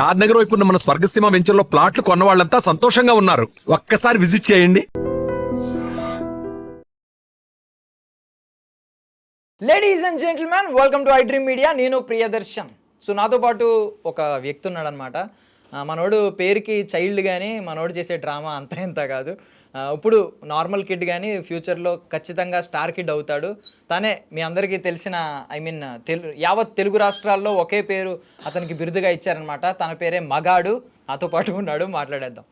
షాద్ నగర్ వైపు ఉన్న మన స్వర్గసీమ వెంచర్లో ప్లాట్లు కొన్న వాళ్ళంతా సంతోషంగా ఉన్నారు. ఒక్కసారి విజిట్ చేయండి. Ladies and gentlemen welcome to I dream media నేను ప్రియదర్శన్. సో నాతో పాటు ఒక వ్యక్తి ఉన్నాడనమాట మనోడు పేరుకి చైల్డ్ కానీ మనోడు చేసే డ్రామా అంత ఇంత కాదు. ఇప్పుడు నార్మల్ కిడ్ కానీ ఫ్యూచర్లో ఖచ్చితంగా స్టార్ కిడ్ అవుతాడు. తనే మీ అందరికీ తెలిసిన ఐ మీన్ తెలు యావత్ తెలుగు రాష్ట్రాల్లో ఒకే పేరు అతనికి బిరుదుగా ఇచ్చారనమాట తన పేరే మగాడు. నాతో పాటు ఉన్నాడు. మాట్లాడేద్దాం.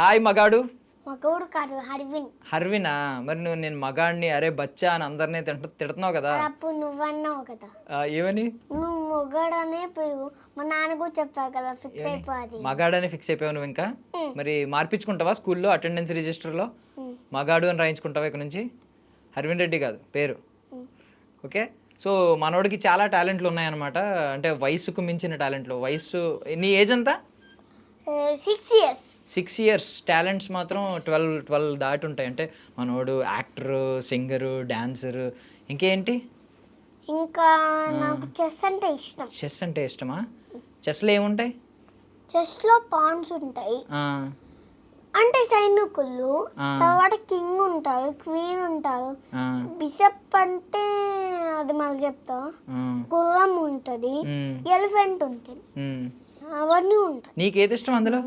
హాయ్ మగాడు. మగవుడు కాదు హరివిన్. హర్వినా? మరి నువ్వు నేను మగాడిని అరే బచ్చా అని అందరినీ తింట తిడుతున్నావు కదా? అప్పుడు నువ్వన్నావు కదా. ఆ, ఏమని? నువ్వు మొగడనే పోయి మా నాన్న కూడా చెప్పావు కదా ఫిక్స్ అయిపోది మగాడని ఫిక్స్ అయిపోయావు నువ్వు ఇంకా? మరి మార్పించుకుంటావా స్కూల్లో అటెండెన్స్ రిజిస్టర్లో? మగాడు అని రాయించుకుంటావా ఇక్కడ నుంచి? హర్విన్ రెడ్డి కాదు పేరు. ఓకే? సో మనోడికి చాలా టాలెంట్లు ఉన్నాయన్నమాట. అంటే వయసుకు మించిన టాలెంట్లు. వయసు నీ ఏజ్ ఎంత? Six years six years talents మాత్రం ట్వెల్వ్ ట్వెల్వ్ దాటి ఉంటాయి అంటే మనోడు యాక్టరు సింగరు డాన్సరు ఇంకేంటి? ఇంకా నాకు చెస్ అంటే ఇష్టం. చెస్ అంటే ఇష్టమా? చెస్లో ఏముంటాయి? చెస్లో పాన్స్ ఉంటాయి. అంటే సైనికులు. తర్వాత కింగ్ ఉంటారు క్వీన్ ఉంటారు బిషప్ అంటే అది మళ్ళీ చెప్తా. గుర్రం ఉంటుంది. ఎలిఫెంట్ ఉంటుంది. అవన్నీ ఉంటాయి. నీకేది ఇష్టం అందులో?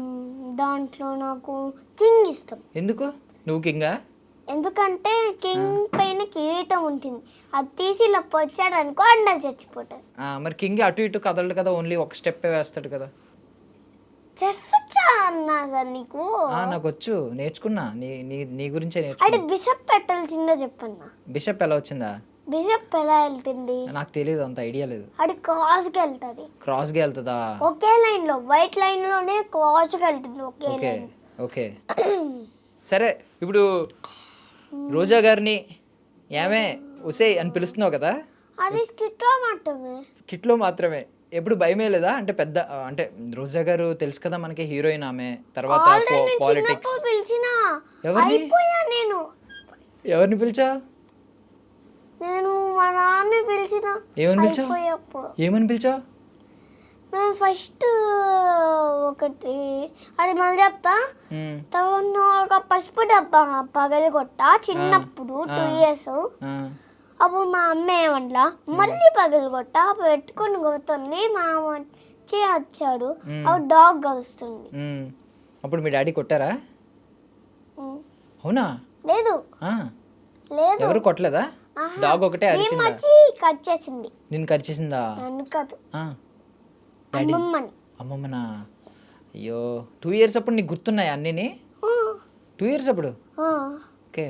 దాంట్లో నాకు కింగ్ ఇష్టం. ఎందుకు? నువ్వు కింగా? ఎందుకంటే కింగ్ పైన కిరీటం ఉంటుంది. అది తీసి ఇలా పొచ్చాడు అనుకో అండ చచ్చిపోతాడు. ఆ, మరి కింగ్ అటు ఇటు కదలడు కదా ఓన్లీ ఒక స్టెప్పే వేస్తాడు కదా? చెస్ వచ్చా అన్నా సార్ నీకు? ఆ, నాకు వచ్చు నేర్చుకున్నా. నీ నీ నీ గురించే అంటే నేర్చుకున్నా బిషప్ పెట్టాల్సిందో చెప్పన్నా. బిషప్ ఎలా వచ్చిందా? బిషప్ ఎలా వెళ్తుంది? నాకు తెలియదు అంత ఐడియా లేదు. అది క్రాస్కి వెళ్తుంది. క్రాస్గా వెళ్తుందా? ఒకే లైన్లో వైట్ లైన్లోనే క్రాస్కి వెళ్తుంది ఒకే ఓకే లైన్. ఓకే. సరే ఇప్పుడు రోజా గారిని ఏమే ఉసే అని పిలుస్తున్నావు కదా? అది స్కిట్లో మాత్రమే. స్కిట్లో మాత్రమే. ఎప్పుడు భయమే లేదా? అంటే పెద్ద అంటే రోజా గారు తెలుసు కదా మనకి హీరోయిన్ ఆమె తర్వాత ఆల్రెడీ నేను పాలిటిక్స్ చిన్నప్పుడు పిలిచిన ఎవరిని? అయిపోయా నేను. ఎవరిని పిలిచా? నేను మా నాన్న పిలిచిన ఏమని పిలిచావు? ఏమని పిలిచా మేము ఫస్ట్ ఒకటి అది మళ్ళీ చెప్తా. తర్వాత ఒక పసుపు డబ్బా పగలు కొట్ట చిన్నప్పుడు టూ ఇయర్స్ అప్పుడు మా అమ్మ ఏమంటా మళ్ళీ పగలు కొట్ట పెట్టుకొని కొడుతుంది మా అమ్మ వచ్చి వచ్చాడు అప్పుడు డాగ్ కలుస్తుంది. అప్పుడు మీ డాడీ కొట్టారా. అవునా? లేదు. లేదు. ఎవరు కొట్టలేదా. డాగ్ ఒకటే మేము అరిచిందా? వచ్చి కట్ చేసింది. నిన్ను కరిచేసిందా నన్ను కాదు. ఆ, డాడీ అమ్మమ్మని. అమ్మమ్మనా? అయ్యో టూ ఇయర్స్ అప్పుడు నీకు గుర్తున్నాయి అన్నీని? ఆ, టూ ఇయర్స్ అప్పుడు? ఆ. ఓకే.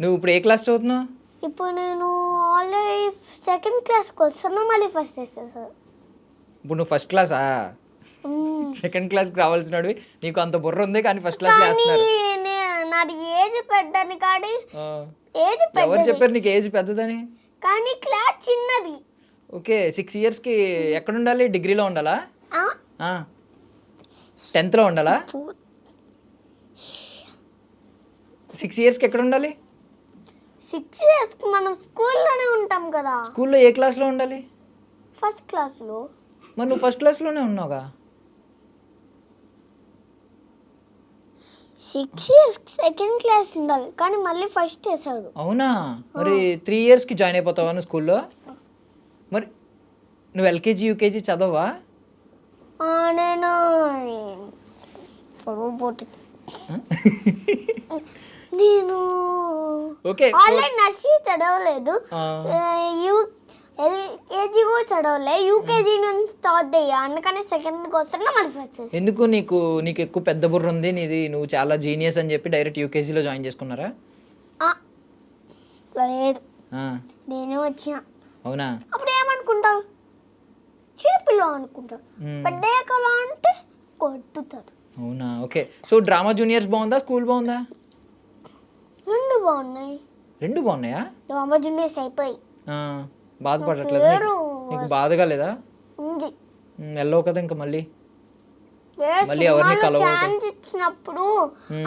నువ్వు ఇప్పుడు ఏ క్లాస్ చదువుతున్నావు? ఇప్పుడు నేను ఆల్రెడీ సెకండ్ క్లాస్కి వచ్చాను మళ్ళీ ఫస్ట్ వేసేసాను ఇప్పుడు నువ్వు ఫస్ట్ క్లాసా సెకండ్ క్లాస్కి రావాల్సినవి నీకు అంత బుర్ర ఉంది కానీ ఫస్ట్ క్లాస్ కానీ వేస్తున్నారు నే- నాది పెద్దని కాడి ఆ, ఏజ్ ఎవరు చెప్పారు నీకు ఏజ్ పెద్దదని? కానీ క్లాస్ చిన్నది. ఓకే సిక్స్ ఇయర్స్కి ఎక్కడ ఉండాలి డిగ్రీలో ఉండాలా? ఆ? టెన్త్లో ఉండాలా? సిక్స్ ఇయర్స్కి ఎక్కడ ఉండాలి సిక్స్ ఇయర్స్కి మనం స్కూల్లోనే ఉంటాం కదా. స్కూల్లో ఏ క్లాస్లో ఉండాలి? ఫస్ట్ క్లాస్లో. మరి నువ్వు ఫస్ట్ క్లాస్లోనే ఉన్నావుగా? సిక్స్ ఇయర్స్ సెకండ్ క్లాస్ ఉండాలి. కానీ మళ్ళీ ఫస్ట్ వేసాడు అవునా? మరి త్రీ ఇయర్స్కి జాయిన్ అయిపోతావా నువ్వు స్కూల్లో మరి నువ్వు ఎల్కేజీ యూకేజీ చదవా ఆ, నేను పొడవు పోతుంది నేను ఓకే ఆల్రెడీ నర్సరీ చదవలేదు. ఆ, యూ ఎల్కేజీ కూడా చదవలే యూకేజీ నుంచి థర్డ్ అయ్యా అందుకని సెకండ్కి వస్తున్నా మళ్ళీ ఫస్ట్. ఎందుకు నీకు నీకు ఎక్కువ పెద్ద బుర్ర ఉంది? నీది నువ్వు చాలా జీనియస్ అని చెప్పి డైరెక్ట్ యూకేజీలో జాయిన్ చేసుకున్నారా? లేదు. ఆ, నేనే వచ్చిన. అవునా? అప్పుడు ఏమనుకుంటావు? చిన్నపిల్ల అనుకుంటావు మ్మ్. పెద్దయ్యాకలా అంటే కొట్టుతాడు అవునా? ఓకే. సో డ్రామా జూనియర్స్ బాగుందా? స్కూల్ బాగుందా? రెండు బాగున్నాయి. రెండు బాగున్నాయా? డ్రామా జూనియర్స్ అయిపోయి. ఆ, బాధపడట్లేదు నీకు? బాధగా లేదా? వెళ్ళవు కదా ఇంకా మళ్ళీ. మళ్ళీ ఎవరిని. ఛాన్స్ ఇచ్చినప్పుడు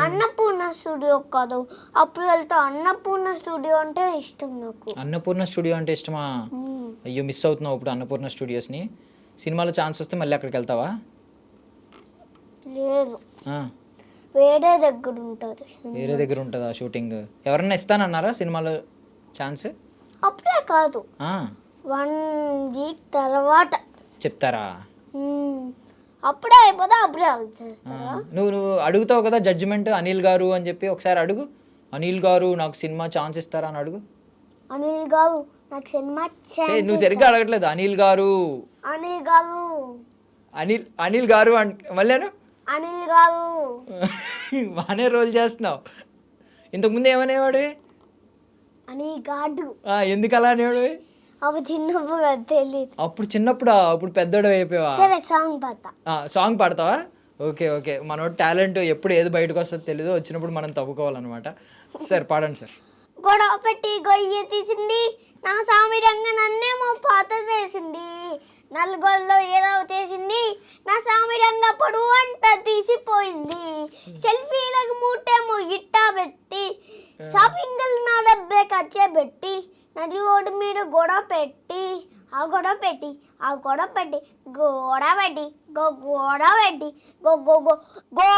అన్నపూర్ణ స్టూడియో కాదు. అప్పుడు వెళ్తా అన్నపూర్ణ స్టూడియో అంటే ఇష్టం నాకు. అన్నపూర్ణ స్టూడియో అంటే ఇష్టమా. అయ్యో మిస్ అవుతున్నావు ఇప్పుడు అన్నపూర్ణ స్టూడియోస్ని. సినిమాలో ఛాన్స్ వస్తే మళ్ళీ అక్కడికి వెళ్తావా? లేదు. వేరే దగ్గర ఉంటుంది. వేరే దగ్గర ఉంటుందా షూటింగ్? ఎవరన్నా ఇస్తానన్నారా సినిమాలో ఛాన్స్ అప్పుడే కాదు. వన్ వీక్ తర్వాత. చెప్తారా. అప్పుడే అయిపోతే అప్పుడే చేస్తారా? నువ్వు నువ్వు అడుగుతావు కదా జడ్జిమెంట్ అనిల్ గారు అని చెప్పి ఒకసారి అడుగు. అనిల్ గారు నాకు సినిమా ఛాన్స్ ఇస్తారా అని అడుగు. అనిల్ గారు నాకు సినిమా ఛాన్స్ నువ్వు సరిగ్గా అడగట్లేదు? అనిల్ గారు. అనిల్ గారు. అనిల్ అనిల్ గారు అంట మళ్ళీను? అనిల్ గారు. బాగానే రోల్ చేస్తున్నావు. ఇంతకుముందు ఏమనేవాడు? గాడు ఆ, ఎందుకు అలా అనేవాడు? అవి చిన్నప్పుడు తెలియదు అప్పుడు చిన్నప్పుడు? అప్పుడు పెద్దోడు అయిపోయావా? సరే సాంగ్ పాత సాంగ్ పాడతావా? Okay okay. మనోడు టాలెంట్ ఎప్పుడు ఏది బయటకు వస్తుందో తెలియదు వచ్చినప్పుడు మనం తవ్వుకోవాలన్నమాట. సార్ పాడండి సార్. గొడవ పెట్టి గొయ్యి తీసింది. నా సామి రంగ నన్నేమో పాత చేసింది. నలుగొల్లో ఏదో చేసింది. నా సామి రంగ పొడువు అంట తీసిపోయింది. సెల్ఫీలకు మూటేమో ఇట్టా షాపింగ్ నా డబ్బే ఖర్చే పెట్టి నది ఓడి మీద గొడవ పెట్టి ఆ గొడవ పెట్టి ఆ గొడవ పెట్టి గోడ పెట్టి గో గోడ పెట్టి గో గో గో గో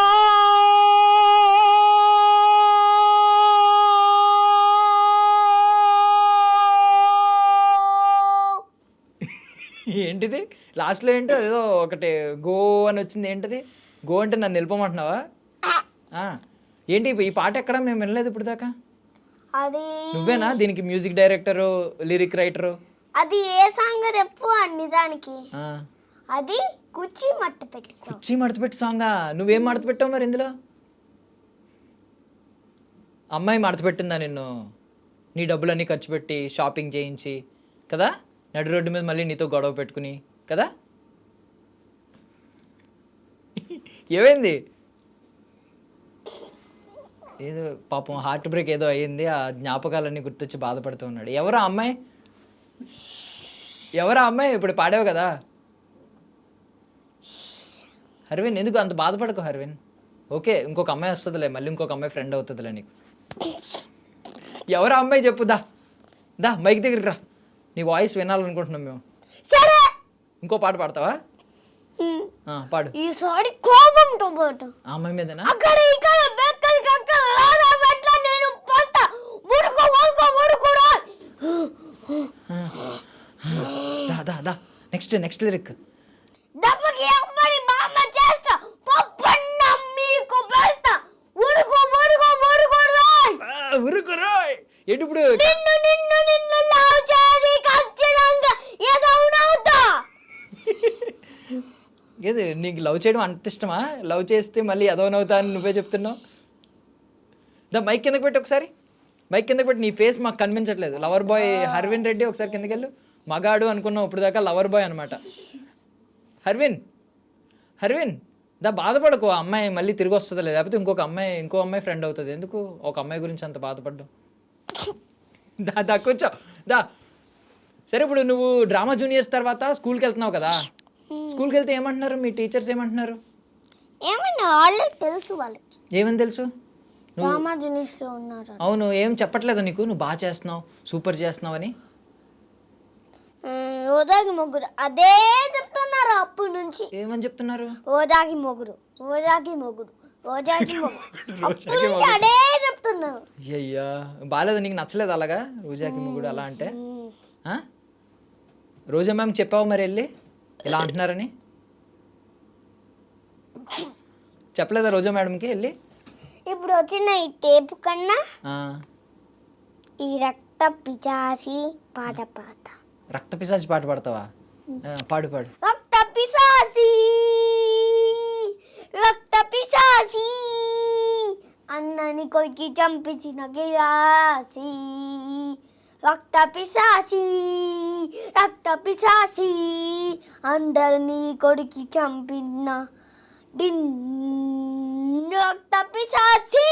ఏంటిది? లాస్ట్లో ఏంటో ఏదో ఒకటి గో అని వచ్చింది. ఏంటిది? గో అంటే నన్ను నిలపమంటున్నావా? ఆ, ఏంటి ఈ పాట ఎక్కడ? మేము వినలేదు ఇప్పుడు దాకా అది నువ్వేనా దీనికి మ్యూజిక్ డైరెక్టరు లిరిక్ రైటరు అది ఏ సాంగ్ చెప్పు ఆ నిజానికి. అది కుర్చీ మట్ట పెట్టి సాంగ్ కుర్చీ మడతపెట్టి సాంగా నువ్వేం మడతపెట్టావు మరి ఇందులో? అమ్మాయి మడతపెట్టిందా నిన్ను? నీ డబ్బులన్నీ ఖర్చు పెట్టి షాపింగ్ చేయించి కదా? నడు రోడ్డు మీద మళ్ళీ నీతో గొడవ పెట్టుకుని కదా? ఏమైంది? ఏదో పాపం హార్ట్ బ్రేక్ ఏదో అయ్యింది ఆ జ్ఞాపకాలన్నీ గుర్తొచ్చి బాధపడుతూ ఉన్నాడు. ఎవరు అమ్మాయి? ఎవరు అమ్మాయి? ఇప్పుడు పాడావు కదా. హర్విన్ ఎందుకు అంత బాధపడకు హర్విన్? ఓకే ఇంకొక అమ్మాయి వస్తుందిలే మళ్ళీ ఇంకొక అమ్మాయి ఫ్రెండ్ అవుతుందిలే నీకు. ఎవరు అమ్మాయి చెప్పు దా. దా మైక్ దగ్గరికి రా. నీ వాయిస్ వినాలనుకుంటున్నాం మేము. సరే! ఇంకో పాట పాడతావా? పాడు. ఈసారి కోపంతో పాటు. అమ్మాయి మీదనా అక్కడ ఇక్కడ బెక్కలు కక్కలు రాదా పెట్ల నేను పోతా ముడుకో ముడుకో ముడుకురా దా దా దా నెక్స్ట్ నెక్స్ట్ లిరిక్ దెబ్బకి బామ్మ చేస్తా పప్పన్న మీకు పెడతా ముడుకో ముడుకో రాయ్ ఉరుకురోయ్ ఏంటి ఇప్పుడు? నిన్ను నిన్ను నిన్ను లవ్ చేసి ఖచ్చితంగా ఏదో అవుతా ఏది నీకు లవ్ చేయడం అంత ఇష్టమా? లవ్ చేస్తే మళ్ళీ అదోనవుతా అని నువ్వే చెప్తున్నావు? దా మైక్ కిందకి పెట్టి ఒకసారి. మైక్ కిందకి పెట్టి నీ ఫేస్ మాకు కనిపించట్లేదు. లవర్ బాయ్ హర్విన్ రెడ్డి ఒకసారి కిందకి వెళ్ళు. మగాడు అనుకున్నావు ఇప్పుడు దాకా లవర్ బాయ్ అనమాట హర్విన్ హర్విన్ దా బాధపడకు ఆ అమ్మాయి మళ్ళీ తిరిగి వస్తుందిలే. లేకపోతే ఇంకొక అమ్మాయి ఇంకో అమ్మాయి ఫ్రెండ్ అవుతుంది. ఎందుకు ఒక అమ్మాయి గురించి అంత బాధపడ్డావు? దా దా కూర్చో. దా. సరే ఇప్పుడు నువ్వు డ్రామా జూనియర్స్ తర్వాత స్కూల్కి వెళ్తున్నావు కదా. స్కూల్కి వెళ్తే ఏమంటున్నారు? మీ టీచర్స్ ఏమంటున్నారు? తెలుసు వాళ్ళకి. ఏమని తెలుసు? డ్రామా ఉన్నారు. అవును ఏం చెప్పట్లేదు నీకు? నువ్వు బాగా చేస్తున్నావు సూపర్ చేస్తున్నావు అని. ఓదాకి మొగుడు. అదే చెప్తున్నారు అప్పటి నుంచి. ఏమని చెప్తున్నారు? ఓదాకి మొగుడు. ఓదాకి మొగుడు. అప్పటి నుంచి అదే చెప్తున్నారు. అయ్యయ్యా బాగాలేదు నీకు నచ్చలేదు అలాగా? రోజాకి ముగ్గుడు అలా అంటే? రోజా మ్యామ్ చెప్పావు మరి వెళ్ళి? ఇలా అంటున్నారని? చెప్పలేదా రోజా మేడంకి వెళ్ళి? ఇప్పుడు వచ్చిన ఈ టేపు కన్నా ఈ రక్త పిచాసి పాట పాట రక్త పిశాచి పాట పాడతావా? పాడు పాడు. రక్త పిశాసి రక్త పిశాసి అన్నని కొరికి చంపించిన గిరాసి రక్త పిశాసి రక్త పిశాసి అందరినీ కొరికి చంపిన డిన్ రక్త పిశాసి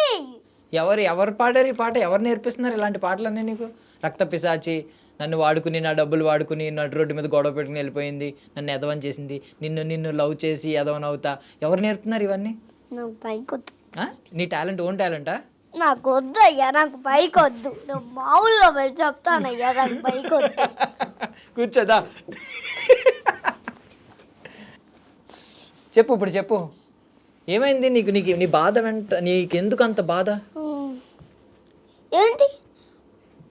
ఎవరు ఎవరు పాడారు ఈ పాట? ఎవరు నేర్పిస్తున్నారు ఇలాంటి పాటలన్నీ నీకు? రక్త పిశాచి నన్ను వాడుకుని నా డబ్బులు వాడుకుని నడు రోడ్డు మీద గొడవ పెట్టుకుని వెళ్ళిపోయింది. నన్ను ఎదవని చేసింది. నిన్ను నిన్ను లవ్ చేసి ఎదవని అవుతా. ఎవరు నేర్పుతున్నారు ఇవన్నీ? నాకు వద్దు? నీ టాలెంట్ ఓన్ టాలెంటా? నాకు వద్దు అయ్యా నాకు పైకి వద్దు. మామూలుగా పెట్టి చెప్తానయ్యా నాకు పైకి వద్దు. కూర్చోదా? చెప్పు ఇప్పుడు చెప్పు. ఏమైంది నీకు నీకు నీ బాధ వెంట నీకెందుకు అంత బాధ. ఏంటి?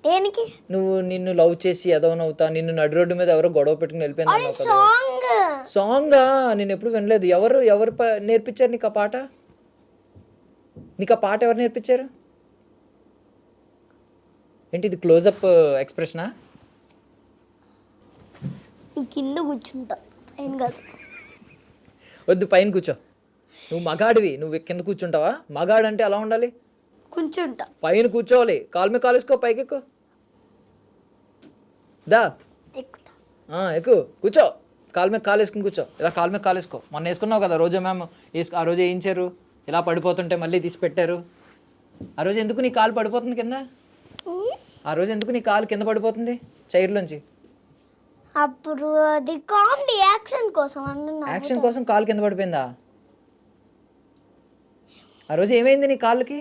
దేనికి? నువ్వు నిన్ను లవ్ చేసి ఎదవనవుతా నిన్ను నడు రోడ్డు మీద ఎవరో గొడవ పెట్టుకుని వెళ్ళిపోయింది సాంగ్. సాంగా? నేను ఎప్పుడు వినలేదు. ఎవరు ఎవరు నేర్పించారు నీకు ఆ పాట? నీకు ఆ పాట ఎవరు నేర్పించారు? ఏంటి ఇది క్లోజప్ ఎక్స్ప్రెషనా కింద కూర్చుంటా. ఏం కాదు. వద్దు పైన కూర్చో. నువ్వు మగాడివి. నువ్వు కింద కూర్చుంటావా? మగాడు అంటే ఎలా ఉండాలి? కూర్చుంటా. పైన కూర్చోవాలి. కాలు మీద కాలేసుకో పైకి ఎక్కు దా. ఎక్కు. కూర్చో. కాలు మీద కాలు వేసుకుని కూర్చో. ఇలా కాలు మీద కాలు వేసుకో. మొన్న వేసుకున్నావు కదా రోజు మ్యామ్. ఆ రోజు వేయించారు. ఇలా పడిపోతుంటే మళ్ళీ తీసి పెట్టారు. ఆ రోజు ఎందుకు నీ కాలు పడిపోతుంది కింద. ఆ రోజు ఎందుకు నీ కాలు కింద పడిపోతుంది? చైర్లోంచి. అప్పుడు అది కామెడీ యాక్షన్ కోసం యాక్షన్ కోసం కాలు కింద పడిపోయిందా? ఆ రోజు ఏమైంది నీ కాళ్ళకి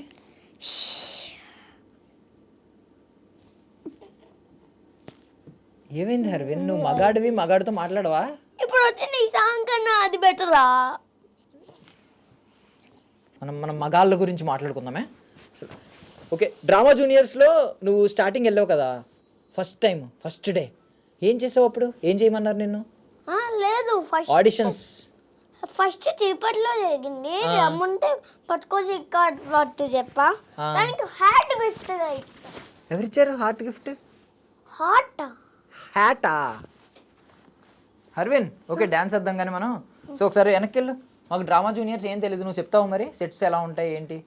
ఏమైంది హర్విన్ నువ్వు మగాడివి మగాడితో మాట్లాడవా? ఇప్పుడు వచ్చిన ఈ సాంగ్ కన్నా అది బెటరా మనం మనం మగాళ్ళ గురించి మాట్లాడుకుందామే. ఓకే డ్రామా జూనియర్స్లో నువ్వు స్టార్టింగ్ వెళ్ళావు కదా? ఫస్ట్ టైం ఫస్ట్ డే ఏం చేసావు అప్పుడు? ఏం చేయమన్నారు నిన్ను? లేదు ఫస్ట్ ఆడిషన్స్ ఫస్ట్ తిరుపతిలో జరిగింది. రమ్ముంటే పట్టుకోసి ఇక్కడ పట్టు చెప్పా. దానికి హార్ట్ గిఫ్ట్గా ఇచ్చా ఎవరిచ్చారు హార్ట్ గిఫ్ట్ హార్ట్ హ్యాటా హర్విన్ ఓకే డ్యాన్స్ వేద్దాం కానీ మనం. సో ఒకసారి వెనక్కి వెళ్ళు మాకు డ్రామా జూనియర్స్ ఏం తెలియదు నువ్వు చెప్తావు మరి. సెట్స్ ఎలా ఉంటాయి ఏంటి?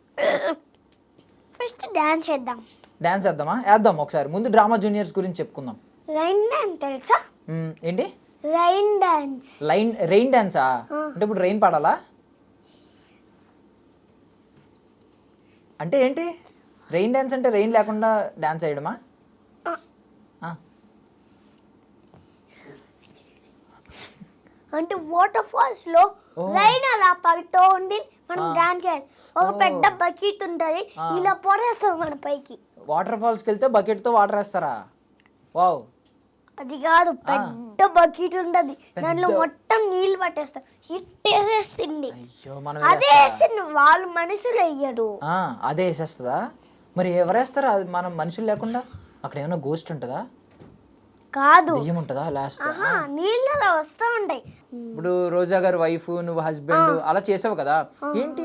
ఫస్ట్ డాన్స్ చేద్దాం. డ్యాన్స్ వేద్దామా వేద్దాం ఒకసారి. ముందు డ్రామా జూనియర్స్ గురించి చెప్పుకుందాం. రైన్ డాన్స్ తెలుసా? మ్, ఏంటి? రైన్ డాన్స్ లైన్ రెయిన్ డ్యాన్సా అంటే ఇప్పుడు రెయిన్ పడాలా? అంటే ఏంటి? రెయిన్ డ్యాన్స్ అంటే రెయిన్ లేకుండా డ్యాన్స్ వేయడమా? ఆ, అంటే వాటర్ ఫాల్స్లో రైన్ అలా పడుతూ ఉంది మనం డాన్స్ చేయాలి. ఒక పెద్ద బకెట్ ఉంటది ఇలా పొరేస్తాం మన పైకి. వాటర్ ఫాల్స్కి వెళ్తే బకెట్తో వాటర్ వేస్తారా? వావ్ అది కాదు పెద్ద బకెట్ ఉంటది. దాంట్లో మొత్తం నీళ్ళు పట్టేస్తాం. అయ్యో మనం అదే వేసింది వాళ్ళు మనుషులు అయ్యారు ఆ, అదే వేసేస్తుందా? మరి ఎవరేస్తారా అది మనం మనుషులు లేకుండా? అక్కడ ఏమైనా గోస్ట్ ఉంటుందా? కాదు. దెయ్యం ఉంటుందా లాస్ట్ ఆహా నీళ్ళు అలా వస్తూ ఉంటాయి. ఇప్పుడు రోజా గారి వైఫ్ నువ్వు హస్బెండ్ అలా చేసావు కదా. ఏంటి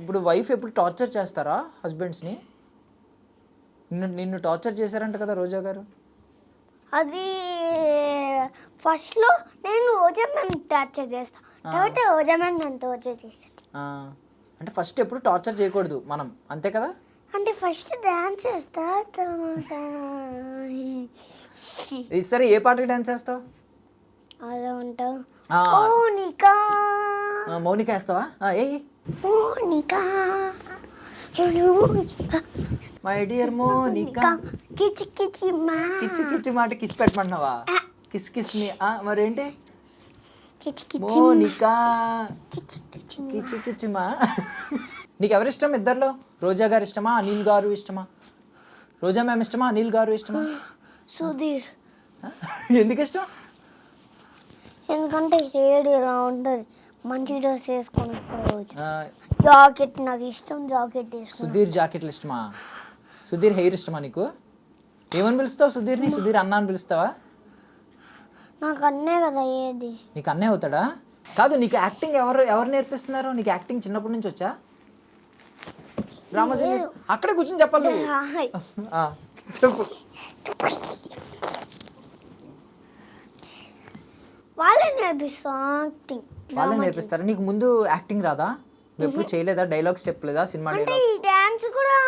ఇప్పుడు వైఫ్ ఎప్పుడు టార్చర్ చేస్తారా హస్బెండ్స్ని నిన్ను నిన్ను టార్చర్ చేశారంట కదా రోజా గారు. అది ఫస్ట్లో నేను రోజా మ్యామ్ టార్చర్ చేస్తా. తర్వాత రోజా మ్యామ్ నన్ను టార్చర్ చేస్తాను అంటే ఫస్ట్ ఎప్పుడు టార్చర్ చేయకూడదు మనం అంతే కదా? అంటే ఫస్ట్ డాన్స్ చేస్తా. సరే ఏ పాటకి డాన్స్ చేస్తావు? అలా ఉంటావు మౌనిక. వేస్తావా? My dear Monica. కిచి కిచి మా. కిచ్చు కిచ్చు మాట కిస్ పెట్టమంటున్నావా కిస్ కిస్ మీ ఆ, మరేంటి? కిచి కిచి మోనిక. కిచి కిచి మా. నీకు ఎవరిష్టం ఇద్దరిలో? రోజా గారు ఇష్టమా? అనిల్ గారు ఇష్టమా? రోజా మ్యామ్ ఇష్టమా? అనిల్ గారు ఇష్టమా? సుధీర్? ఎందుకు ఇష్టం ఎందుకంటే హెయిర్ ఇలా ఉంటుంది. మంచి డ్రెస్ వేసుకొని వస్తాడు జాకెట్ నాకు ఇష్టం జాకెట్ సుధీర్ జాకెట్లు ఇష్టమా? సుధీర్ హెయిర్ ఇష్టమా నీకు? ఏమని పిలుస్తావు సుధీర్ని? సుధీర్ అన్న అని పిలుస్తావా? నాకు అన్నే కదా ఏది నీకు అన్నే అవుతాడా? కాదు నీకు యాక్టింగ్ ఎవరు ఎవరు నేర్పిస్తున్నారు? నీకు యాక్టింగ్ చిన్నప్పటి నుంచి వచ్చా? రామోజీ అక్కడే కూర్చొని చెప్పాలి చెప్పు. వాళ్ళే నేర్పిస్తా. వాళ్ళే నేర్పిస్తారా. నీకు ముందు యాక్టింగ్ రాదా? నువ్వు ఎప్పుడు చేయలేదా? డైలాగ్స్ చెప్పలేదా? సినిమా అంటే ఈ డాన్స్ కూడా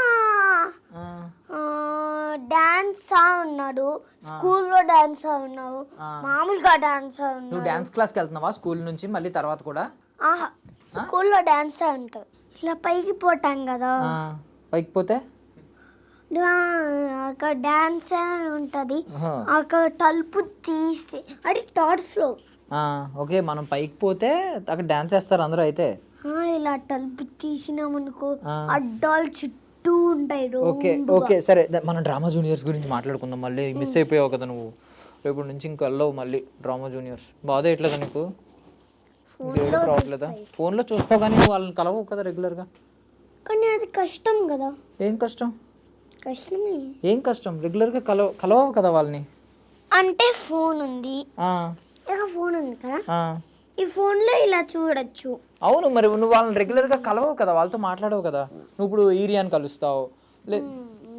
డాన్స్ ఉన్నాడు. స్కూల్లో డాన్స్ ఉన్నాడు. మామూలుగా డాన్స్ ఉన్నాడు. నువ్వు డాన్స్ క్లాస్కి వెళ్తున్నావా? స్కూల్ నుంచి మళ్ళీ తర్వాత కూడా? ఆహా. స్కూల్లో డాన్స్ ఉంటాడు. ఇలా పైకి పోతాం కదా. పైకి పోతే? అక్కడ డాన్స్ ఉంటుంది. ఆహా. అక్కడ తలుపు తీస్తే అది థర్డ్ ఫ్లోర్. ఓకే మనం పైకి పోతే అక్కడ డాన్స్ చేస్తారు అందరూ అయితే. ఇలా తలుపు తీసినామనుకో. అడ్డాలు చుట్టూ ఉంటాయి ఓకే ఓకే సరే మనం డ్రామా జూనియర్స్ గురించి మాట్లాడుకుందాం మళ్ళీ. మిస్ అయిపోయావు కదా నువ్వు. రేపు నుంచి ఇంక వెళ్ళవు మళ్ళీ డ్రామా జూనియర్స్. బాధ ఎట్లేదా నీకు? రావట్లేదా ఫోన్లో చూస్తావు కానీ వాళ్ళని కలవవు కదా రెగ్యులర్గా కానీ అది కష్టం కదా. ఏం కష్టం? కష్టమే. ఏం కష్టం? రెగ్యులర్గా కలవ కలవవు కదా వాళ్ళని? అంటే ఫోన్ ఉంది. ఆ, ఇక ఫోన్ ఉంది కదా? ఆ. ఈ ఫోన్లో ఇలా చూడొచ్చు. అవును మరి నువ్వు వాళ్ళని రెగ్యులర్గా కలవవు కదా? వాళ్ళతో మాట్లాడవు కదా? నువ్వు ఇప్పుడు ఈరియాని కలుస్తావు.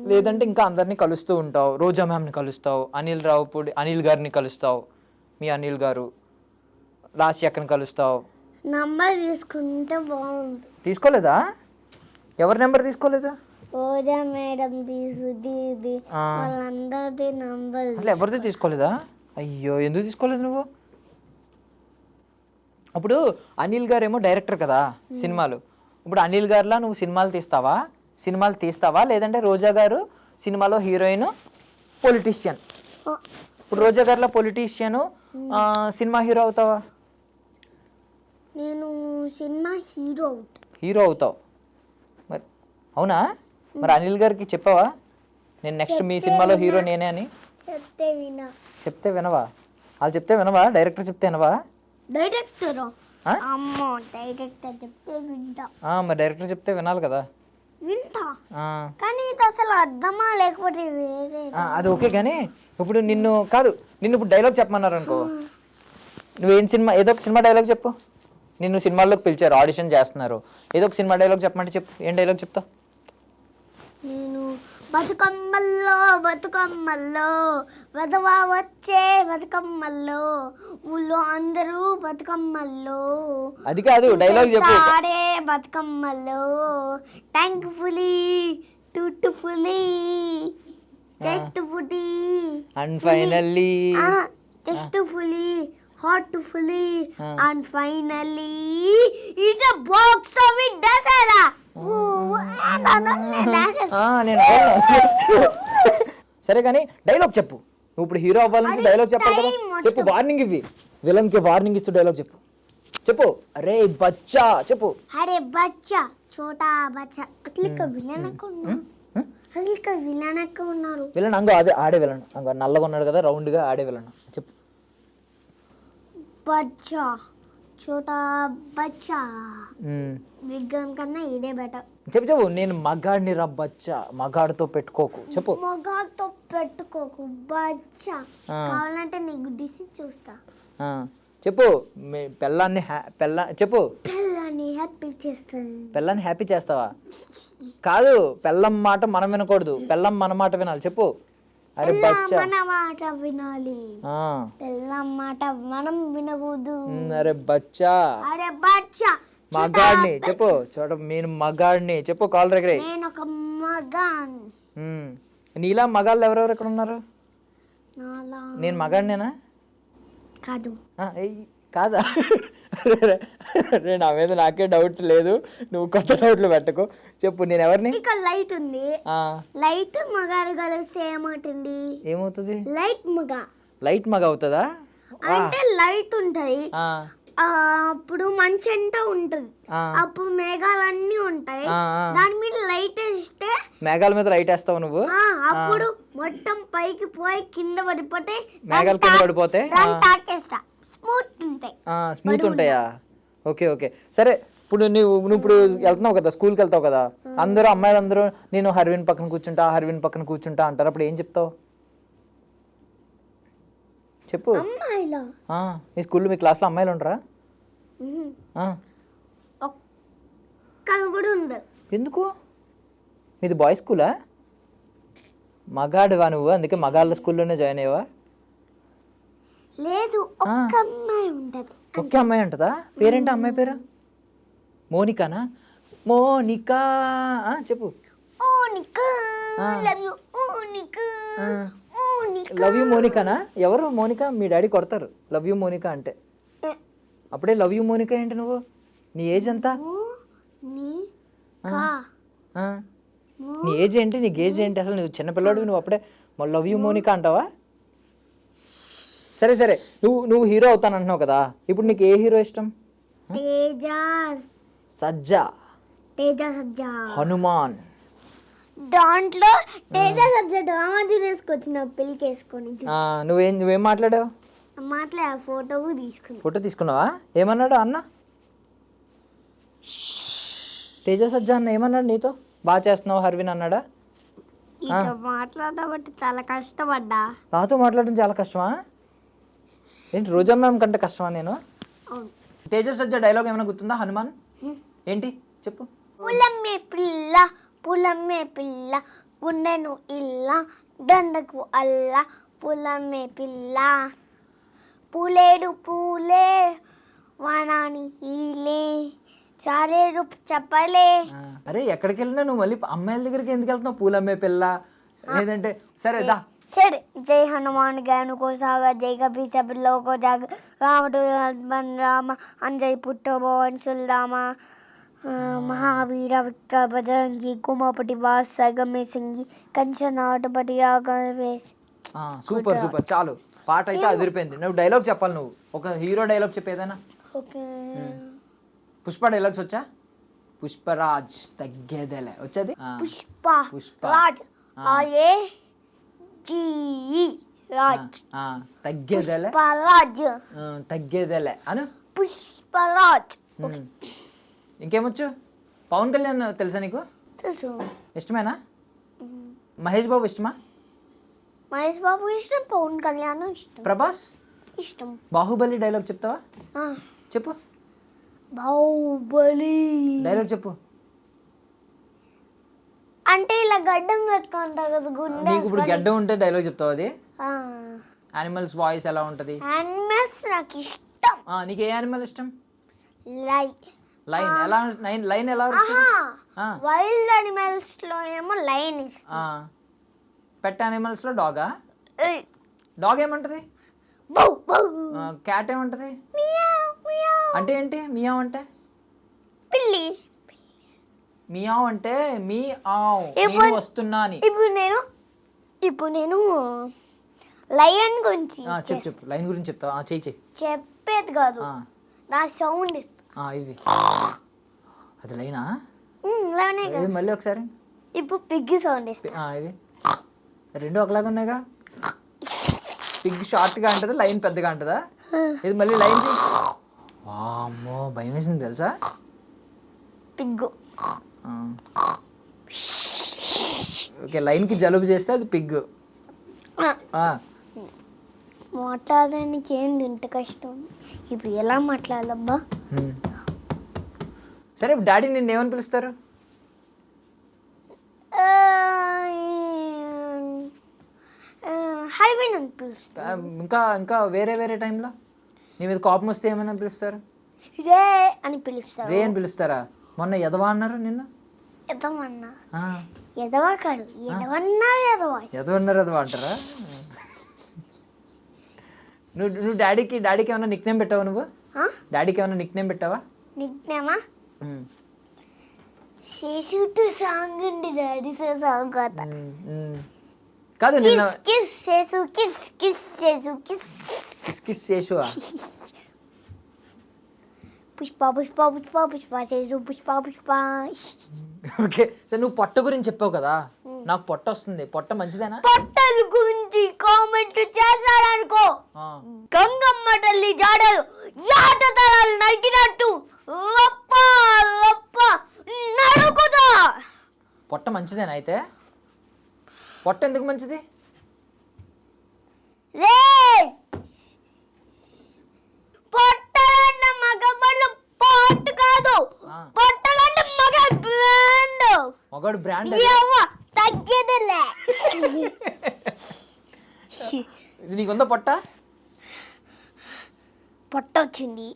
లేదంటే ఇంకా అందరినీ కలుస్తూ ఉంటావు. రోజా మ్యామ్ని కలుస్తావు. అనిల్ రావుపూడి అనిల్ గారిని కలుస్తావు. మీ అనిల్ గారు. రాశి అక్కని కలుస్తావు. నంబర్ తీసుకుంటే బాగుంది తీసుకోలేదా? ఎవరి నెంబర్ తీసుకోలేదా? రోజా మేడం తీసుది ఇది. వాళ్ళందరిది నంబర్ అసలు ఎవరిది తీసుకోలేదా? అయ్యో ఎందుకు తీసుకోలేదు నువ్వు? అప్పుడు అనిల్ గారు ఏమో డైరెక్టర్ కదా సినిమాలు. ఇప్పుడు అనిల్ గారిలా నువ్వు సినిమాలు తీస్తావా? సినిమాలు తీస్తావా? లేదంటే రోజా గారు సినిమాలో హీరోయిన్ పొలిటీషియన్. ఇప్పుడు రోజా గారిలో పొలిటీషియన్ సినిమా హీరో అవుతావా? నేను సినిమా హీరో హీరో అవుతావు. మరి అవునా? మరి అనిల్ గారికి చెప్పావా? నేను నెక్స్ట్ మీ సినిమాలో హీరో నేనే అని? చెప్తే వినా చెప్తే వినవా? వాళ్ళు చెప్తే వినవా? డైరెక్టర్ చెప్తే వినవా? డైరెక్టర్? అమ్మో డైరెక్టర్ చెప్తే వింటా. ఆ, మరి డైరెక్టర్ చెప్తే వినాలి కదా? వింటా? ఆ, కానీ ఇది అసలు అర్థమా లేకపోతే వేరే ఆ, అది ఓకే కానీ ఇప్పుడు నిన్ను కాదు నిన్ను ఇప్పుడు డైలాగ్ చెప్పమన్నారు అనుకో నువ్వేం సినిమా ఏదో ఒక సినిమా డైలాగ్ చెప్పు. నిన్ను సినిమాల్లోకి పిలిచారు ఆడిషన్ చేస్తున్నారు. ఏదో ఒక సినిమా డైలాగ్ చెప్పమంటే చెప్పు. ఏం డైలాగ్ చెప్తావు? నేను బతుకమ్మల్లో బతుకమ్మల్లో వధవా వచ్చే బతుకమ్మల్లో ఊళ్ళో అందరూ బతుకమ్మల్లో. అది కాదు డైలాగ్ చెప్పు. ఆడే బతుకమ్మల్లో. Tank fully టుట్టు fully chest fully and finally chest fully heart fully and finally is a box of it Dasara నేను. సరే కానీ డైలాగ్ చెప్పు. నువ్వు ఇప్పుడు హీరో అవ్వాలంటే డైలాగ్ చెప్పాలి కదా. చెప్పు వార్నింగ్ ఇవ్వి. విలన్కి వార్నింగ్ ఇస్తూ డైలాగ్ చెప్పు. చెప్పు. అరే బచ్చా చెప్పు. అరే బచ్చా చోటా బచ్చా. ఇక విలన్ అసలు విలన్ ఉన్నారు? విలన్ అంగో అదే ఆడే విలన్. అంగో నల్లగా ఉన్నాడు కదా రౌండ్గా ఆడే విలన్. చెప్పు. బచ్చా. చోటా బచ్చా. విగ్గం కన్నా ఇదే బెటర్. చెప్పు చెప్పు. నేను మగాడిని రా బచ్చా. మగాడితో పెట్టుకోకు. చెప్పు. మొగాతో పెట్టుకోకు బచ్చా. కావాలంటే నీకు డిసి చూస్తా. చెప్పు. మీ పెళ్ళాన్ని పెళ్ళ చెప్పు. పిల్లని హ్యాపీ చేస్తాను పెళ్ళాన్ని హ్యాపీ చేస్తావా? కాదు. పెళ్ళం మాట మనం వినకూడదు. పెళ్ళం మన మాట వినాలి. చెప్పు. అరే బచ్చా. మన మాట వినాలి. పిల్లం మాట మనం వినకూడదు. అరే బచ్చా. అరే బచ్చా మగాడిని చెప్పు చూడ నేను మగాడిని చెప్పు కాల్ దగ్గర. నేను ఒక మగాన్. నీలా మగాళ్ళు ఎవరెవరు ఇక్కడ ఉన్నారు? నేను మగాడినేనా? కాదు. కాదా? నా మీద నాకే డౌట్ లేదు. నువ్వు కొత్త డౌట్లు పెట్టకు. చెప్పు నేను ఎవరిని? ఇక్కడ లైట్ ఉంది. ఆ, లైట్ మగాడు కలిస్తే ఏమవుతుంది? ఏమవుతుంది? లైట్ మగ. లైట్ మగ అవుతుందా? అంటే లైట్ ఉంటది. అప్పుడు మంచి ఎంట ఉంటది? అప్పుడు మేఘాలన్నీ ఉంటాయి. దాని మీద లైట్ వేస్తే మేఘాల మీద లైట్ వేస్తావు నువ్వు? అప్పుడు మొత్తం పైకి పోయి కింద పడిపోతే మేఘాలు కింద పడిపోతే? స్మూత్ ఉంటాయి స్మూత్ ఉంటాయా ఓకే ఓకే. సరే ఇప్పుడు నువ్వు నువ్వు ఇప్పుడు వెళ్తున్నావు కదా స్కూల్కి వెళ్తావు కదా అందరూ అమ్మాయిలు అందరూ నేను హర్విన్ పక్కన కూర్చుంటా హర్విన్ పక్కన కూర్చుంటా అంటారు అప్పుడు ఏం చెప్తావు? చెప్పు. మీ స్కూల్లో మీ క్లాస్లో అమ్మాయిలు ఉండరా? ఎందుకు? మీది బాయ్స్ స్కూలా? మగాడివా నువ్వు? అందుకే మగాళ్ళ స్కూల్లోనే జాయిన్ అయ్యావా? లేదు ఒక్క అమ్మాయి ఉంటది. ఒకే అమ్మాయి ఉంటుందా? పేరేంటి అమ్మాయి పేరు? మోనికానా? మోనికా ఆ, చెప్పు. ఓనికా లవ్ యు ఓనికా ఓనికా లవ్ యూ మోనికానా? ఎవరు మోనికా? మీ డాడీ కొడతారు. లవ్ యూ మోనికా అంటే. అప్పుడే లవ్ యూ మోనికా ఏంటి నువ్వు? నీ ఏజ్ ఎంత? నీ కా. ఆ? నీ ఏజ్ ఏంటి? నీ గేజ్ ఏంటి? అసలు నువ్వు చిన్నపిల్లాడు నువ్వు అప్పుడే. లవ్ యూ మోనికా అంటావా? సరే సరే. నువ్వు నువ్వు హీరో అవుతాను అంటున్నావు కదా. ఇప్పుడు నీకు ఏ హీరో ఇష్టం? తేజాస్. సజ్జా. తేజ సజ్జా. హనుమాన్. దాంట్లో తేజ సజ్జ డ్రామా చూసేసుకొచ్చిన నువ్వేం నువ్వేం మాట్లాడావు? మాట్లా ఫోటో ఫోటో తీసుకున్నావా? ఏమన్నాడు అన్న? తేజ సజ్జా అన్న ఏమన్నాడు నీతో? బాగా చేస్తున్నావు హర్విన్ అన్నాడా? మాట్లాడబట్టి చాలా కష్టపడ్డా. నాతో మాట్లాడడం చాలా కష్టమా? ఏంటి రోజా మ్యామ్ కంటే కష్టమా నేను? అవును. తేజ సజ్జా డైలాగ్ ఏమైనా గుర్తుందా హనుమాన్? ఏంటి? చెప్పు. పులమ్మే పిల్ల పులమ్మే పిల్ల గుండెను ఇల్ల దండకు అల్ల పులమ్మే పిల్ల. పూలేడు పూలే వానాని హీలే చాలేడు చెప్పలే. అరే ఎక్కడికి వెళ్ళినా నువ్వు మళ్ళీ అమ్మాయిల దగ్గరికి ఎందుకు వెళ్తున్నావు పూలమ్మే పిల్ల? లేదంటే సరే దా. సరే జై హనుమాన్ కో సాగ జై కపి సభిలో కో జాగ రాముడు హనుమాన్ రామ అంజయ్ పుట్ట భవన్ సుల్దామ మహావీర విక్క బజరంగి కుమపటి వాస్ సగమే సంగి కంచనాటపటి వేసి ఆ, సూపర్ సూపర్. చాలు. పాట అయితే అదిరిపోయింది. నువ్వు డైలాగ్ చెప్పాలి నువ్వు. ఒక హీరో డైలాగ్ చెప్పేదేనా ఓకే. పుష్ప డైలాగ్స్ వచ్చా? పుష్పరాజ్ తగ్గేదేలే. వచ్చేది? పుష్ప. పుష్ప. రాజ్. ఆ. ఆయే జీ రాజ్ తగ్గేదేలే. పుష్పరాజ్. తగ్గేదేలే. అను. పుష్పరాజ్. ఇంకేమొచ్చు? పవన్ కళ్యాణ్ తెలుసా నీకు? తెలుసు. ఇష్టమేనా? మహేష్ బాబు ఇష్టమా? మహేష్ బాబు ఇష్టం పవన్ కళ్యాణ్ ఇష్టం. ప్రభాస్? ఇష్టం. బాహుబలి డైలాగ్ చెప్తావా? ఆ, చెప్పు. బాహుబలి. డైలాగ్ చెప్పు. అంటే ఇలా గడ్డం పెట్టుకుంటారు కదా గుండె నీకు ఇప్పుడు గడ్డ ఉంటే డైలాగ్ చెప్తావు అది? యానిమల్స్ వాయిస్ ఎలా ఉంటుంది? యానిమల్స్ నాకు ఇష్టం. ఆ, నీకు ఏ యానిమల్ ఇష్టం? లైక్ లైన్ ఎలా లైన్ లైన్ ఎలా. వైల్డ్ యానిమల్స్లో ఏమో లైన్ ఇష్టం. ఆ. పెట్ యానిమల్స్లో డాగా డాగ్ ఏమంటది? Bow bow. క్యాట్ ఏమంటది? Meow meow. అంటే ఏంటి? మియావ్ అంటే? పిల్లి. మియావ్ అంటే మీ ఆవ్ ఇప్పుడు- నేను వస్తున్నా అని. ఇప్పుడు నేను ఇప్పుడు నేను లయన్ గురించి ఆ, చెప్పు చెప్పు. లైన్ గురించి చెప్తావా? ఆ, చెయ్యి చెయ్యి. చెప్పేది కాదు. ఆ, నా సౌండ్ ఆ, ఇవి అది లైనా కదా. ఇది మళ్ళీ ఒకసారి? ఇప్పుడు పిగ్గి సౌండ్ ఇస్తా పి- ఆ, ఇవి రెండు ఒకలాగా ఉన్నాయిగా? పిగ్ షార్ట్గా అంటదా లైన్ పెద్దగా అంటదా? ఇది మళ్ళీ లైన్ వామ్మో భయం వేసింది తెలుసా? పిగ్గు. ఓకే లైన్కి జలుబు చేస్తే అది పిగ్. మాట్లాడడానికి ఏంటి ఇంత కష్టం? ఇప్పుడు ఎలా మాట్లాడాలబ్బా? సరే డాడీ నిన్ను ఏమని పిలుస్తారు? అని ఇంకా ఇంకా వేరే వేరే టైంలో? నీ మీద కోపం వస్తే ఏమైనా పిలుస్తారు? రే అని పిలుస్తారు. రే అని పిలుస్తారా? మొన్న ఎదవా అన్నారు నిన్ను? ఎదవన్నా ఎదవా కాదు ఎదవన్నా ఎదవా ఎదవ అన్నారు ఎదవా అంటారా? నువ్వు నువ్వు డాడీకి డాడీకి ఏమైనా నిక్ నేమ్ పెట్టావా నువ్వు? డాడీకి ఏమైనా నిక్ నేమ్ పెట్టావా? నిగ్నేమా ఉమ్, శేషుటు సాంగ్ ఉంది డాడీతో సాంగ్ ఉమ్. కాదు నిన్న kiss kiss Seshu kiss kiss Seshu kiss kiss చేసువా Pushpa Pushpa Pushpa Pushpa Seshu Pushpa Pushpa. Okay సరే నువ్వు పొట్ట గురించి చెప్పావు కదా? నాకు పొట్ట వస్తుంది. పొట్ట మంచిదేనా? పొట్టల గురించి కామెంట్ చేశాడనుకో ఆ, గంగమ్మ తల్లి జాడలు యాట తరాలు నరికినట్టు లప్ప లప్ప నరుకుతా. పొట్ట మంచిదేనా అయితే? పొట్ట ఎందుకు మంచిది? రే మగ బ్రాండ్ మగాడు బ్రాండ్ ఏవ్వ తగ్గేదిలే. నీకుందా పొట్ట? పొట్ట వచ్చింది.